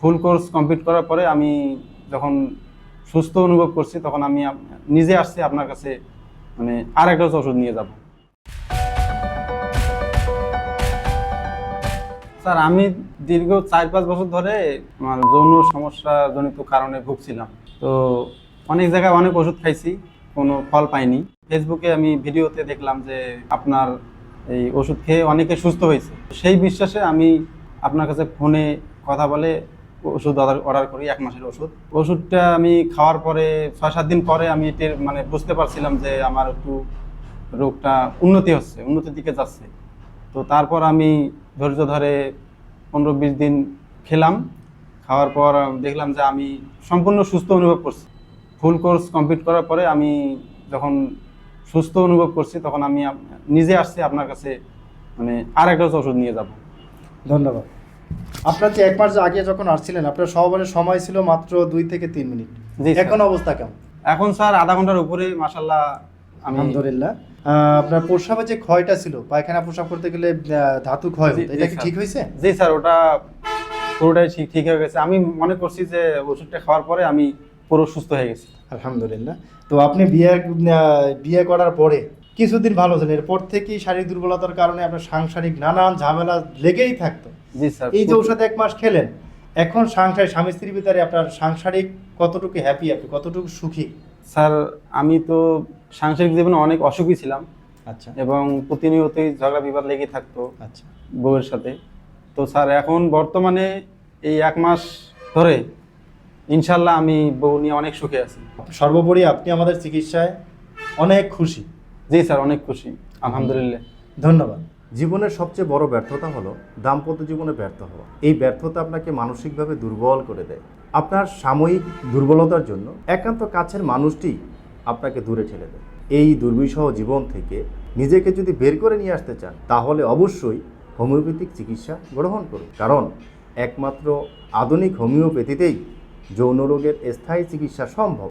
Full course complete করার পরে আমি যখন সুস্থ অনুভব করছি, তখন আমি নিজে আসছি আপনার কাছে মানে আর একটা ওষুধ নিয়ে যাব। স্যার, আমি দীর্ঘ চার পাঁচ বছর ধরে আমার যৌন সমস্যা জনিত কারণে ভুগছিলাম। তো অনেক জায়গায় অনেক ওষুধ খাইছি, কোনো ফল পাইনি। ফেসবুকে আমি ভিডিওতে দেখলাম যে আপনার এই ওষুধ খেয়ে অনেকে সুস্থ হয়েছে। সেই বিশ্বাসে আমি আপনার কাছে ফোনে কথা বলে ওষুধ অর্ডার করি, এক মাসের ওষুধ। ওষুধটা আমি খাওয়ার পরে ছয় সাত দিন পরে আমি এটির মানে বুঝতে পারছিলাম যে আমার একটু রোগটা উন্নতি হচ্ছে, উন্নতির দিকে যাচ্ছে। তো তারপর আমি ধৈর্য ধরে পনেরো বিশ দিন খেলাম। খাওয়ার পর দেখলাম যে আমি সম্পূর্ণ সুস্থ অনুভব করছি। ফুল কোর্স কমপ্লিট করার পরে আমি যখন সুস্থ অনুভব করছি, তখন আমি নিজে আসছি আপনার কাছে মানে আর একটা ওষুধ নিয়ে যাব। ধন্যবাদ। আপনার যে এক মাস আগে যখন আসছিলেন আপনার সহবারের সময় ছিল মাত্র দুই থেকে তিন মিনিট। এখন অবস্থা কেমন? এখন স্যার আধা ঘণ্টার উপরে মাসাল্লাহ আলহামদুলিল্লাহ। আপনার প্রস্রাবে যে ক্ষয়টা ছিল পায়খানা প্রস্রাব করতে গেলে ধাতু ক্ষয় এটা কি ঠিক হয়েছে? জি স্যার ওটা পুরোটাই ঠিক ঠিক হয়ে গেছে। আমি মনে করছি যে ওষুধটা খাওয়ার পরে আমি পুরো সুস্থ হয়ে গেছি। আলহামদুলিল্লাহ। তো আপনি বিয়ে বিয়ে করার পরে কিছুদিন ভালো ছিলেন এরপর থেকেই শারীরিক দুর্বলতার কারণে আপনার সাংসারিক নানান ঝামেলা লেগেই থাকতো। এই যে ওষুধ এক মাস খেলেন এখন সাংসারিক স্বামী স্ত্রীর ভিতরে আপনার সাংসারিক কতটুকু হ্যাপি আপনি কতটুকু সুখী? স্যার আমি তো সাংসারিক জীবনে অনেক অসুখী ছিলাম। আচ্ছা। এবং প্রতিনিয়তই ঝগড়া বিবাদ লেগে থাকতো আচ্ছা। বউয়ের সাথে। তো স্যার এখন বর্তমানে এই এক মাস ধরে ইনশাল্লাহ আমি বউ নিয়ে অনেক সুখে আছি। সর্বোপরি আপনি আমাদের চিকিৎসায় অনেক খুশি। জি স্যার অনেক খুশি আলহামদুলিল্লাহ। ধন্যবাদ। জীবনের সবচেয়ে বড় ব্যর্থতা হলো দাম্পত্য জীবনে ব্যর্থ হওয়া। এই ব্যর্থতা আপনাকে মানসিকভাবে দুর্বল করে দেয়। আপনার সাময়িক দুর্বলতার জন্য একান্ত কাছের মানুষটি আপনাকে দূরে ঠেলে দেয়। এই দুর্বিষহ জীবন থেকে নিজেকে যদি বের করে নিয়ে আসতে চান, তাহলে অবশ্যই হোমিওপ্যাথিক চিকিৎসা গ্রহণ করুন। কারণ একমাত্র আধুনিক হোমিওপ্যাথিতেই যৌন রোগের স্থায়ী চিকিৎসা সম্ভব।